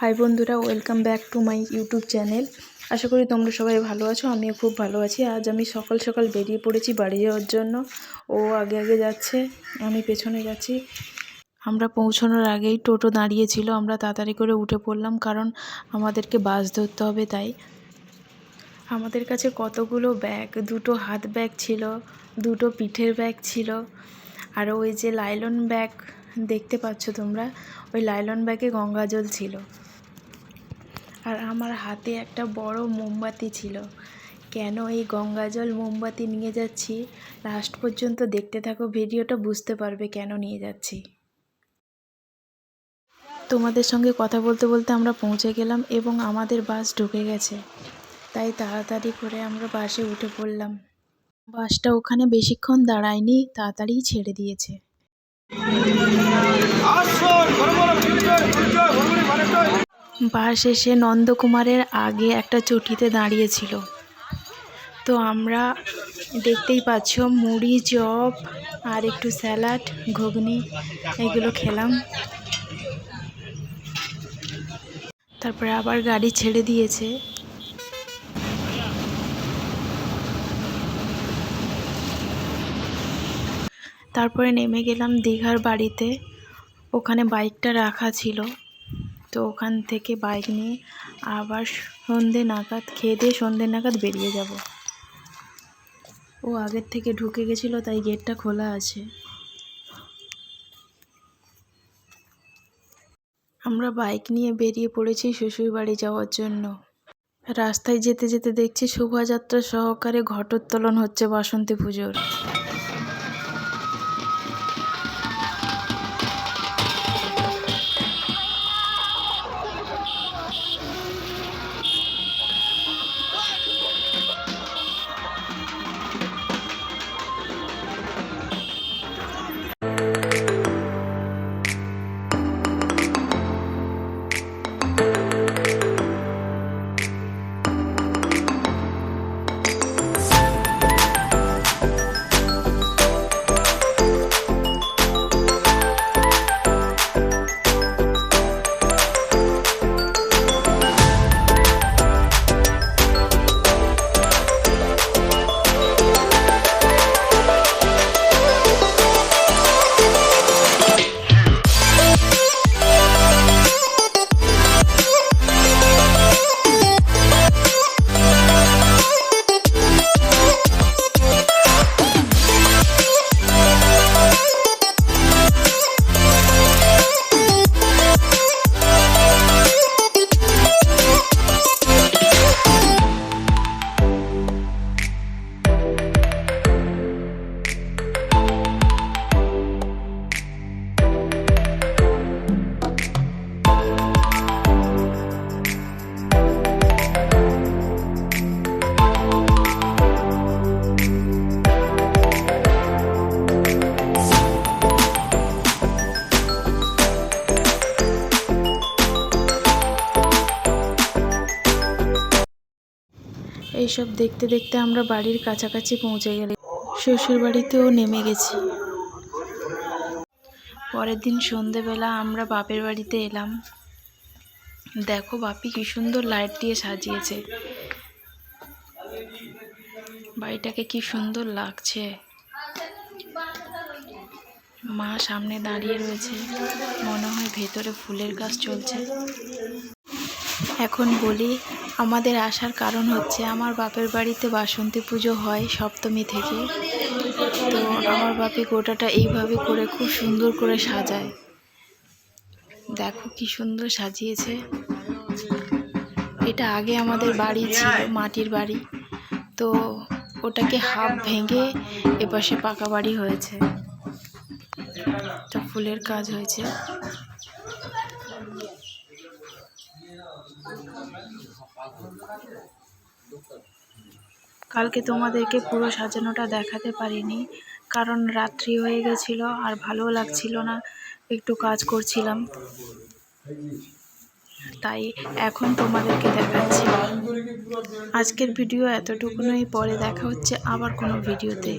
High বন্ধুরা, welcome back to my YouTube channel. আশা করি তোমরা সবাই ভালো আছো, আমিও খুব ভালো আছি। আজ আমি সকাল সকাল বেরিয়ে পড়েছি বাড়ি যাওয়ার জন্য। ও আগে আগে যাচ্ছে, আমি পেছনে যাচ্ছি। আমরা পৌঁছানোর আগেই টোটো দাঁড়িয়েছিল, আমরা তাড়াতাড়ি করে উঠে পড়লাম কারণ আমাদেরকে বাস ধরতে হবে তাই। আমাদের কাছে কতগুলো ব্যাগ, দুটো হাত ব্যাগ ছিল, দুটো পিঠের ব্যাগ ছিল। আর ওই যে লাইলন ব্যাগ দেখতে পাচ্ছ তোমরা, ওই লাইলন ব্যাগে গঙ্গা জল ছিল। আর আমার হাতে একটা বড় মোমবাতি ছিল। কেন এই গঙ্গা জল মোমবাতি নিয়ে যাচ্ছি? লাস্ট পর্যন্ত দেখতে থাকো, ভিডিওটা বুঝতে পারবে কেন নিয়ে যাচ্ছি। তোমাদের সঙ্গে কথা বলতে বলতে আমরা পৌঁছে গেলাম এবং আমাদের বাস ঢুকে গেছে। তাই তাড়াতাড়ি করে আমরা বাসে উঠে পড়লাম। বাসটা ওখানে বেশিক্ষণ দাঁড়ায়নি, তাড়াতাড়ি ছেড়ে দিয়েছে। বাস এসে নন্দকুমারের আগে একটা চটিতে দাঁড়িয়েছিল। তো আমরা দেখতেই পাচ্ছ, মুড়ি, চপ আর একটু স্যালাড, ঘুগনি, এগুলো খেলাম। তারপরে আবার গাড়ি ছেড়ে দিয়েছে। তারপরে নেমে গেলাম দীঘার বাড়িতে। ওখানে বাইকটা রাখা ছিল। তো ওখান থেকে বাইক নিয়ে আবার সন্ধে নাগাদ, খেয়ে দিয়ে সন্ধে নাগাদ বেরিয়ে যাব। ও আগের থেকে ঢুকে গেছিল, তাই গেটটা খোলা আছে। আমরা বাইক নিয়ে বেরিয়ে পড়েছি শ্বশুরবাড়ি যাওয়ার জন্য। রাস্তায় যেতে যেতে দেখছি শোভাযাত্রা সহকারে ঘটোত্তোলন হচ্ছে বাসন্তী পুজোর। এইসব দেখতে দেখতে আমরা বাড়ির কাছাকাছি পৌঁছে গেলে শ্বশুর বাড়িতেও নেমে গেছি। পরের দিন সন্ধেবেলা আমরা বাপের বাড়িতে এলাম। দেখো বাপি কি সুন্দর লাইট দিয়ে সাজিয়েছে। বাড়িটাকে কি সুন্দর লাগছে। মা সামনে দাঁড়িয়ে রয়েছে। মনে হয় ভেতরে ফুলের গাছ চলছে। এখন বলি আমাদের আসার কারণ হচ্ছে আমার বাপের বাড়িতে বাসন্তী পুজো হয় সপ্তমী থেকে। তো আমার বাপি গোটাটা এইভাবে করে খুব সুন্দর করে সাজায়। দেখো কি সুন্দর সাজিয়েছে। এটা আগে আমাদের বাড়ি ছিল, মাটির বাড়ি। তো ওটাকে হাফ ভেঙে এপাশে পাকা বাড়ি হয়েছে। তো ফুলের কাজ হয়েছে। কালকে তোমাদেরকে পুরো সাজানোটা দেখাতে পারিনি, কারণ রাত্রি হয়ে গেছিল আর ভালোও লাগছিল না, একটু কাজ করছিলাম। তাই এখন তোমাদেরকে দেখাচ্ছি। আজকের ভিডিও এতটুকুনই, পরে দেখা হচ্ছে আবার কোনো ভিডিওতে।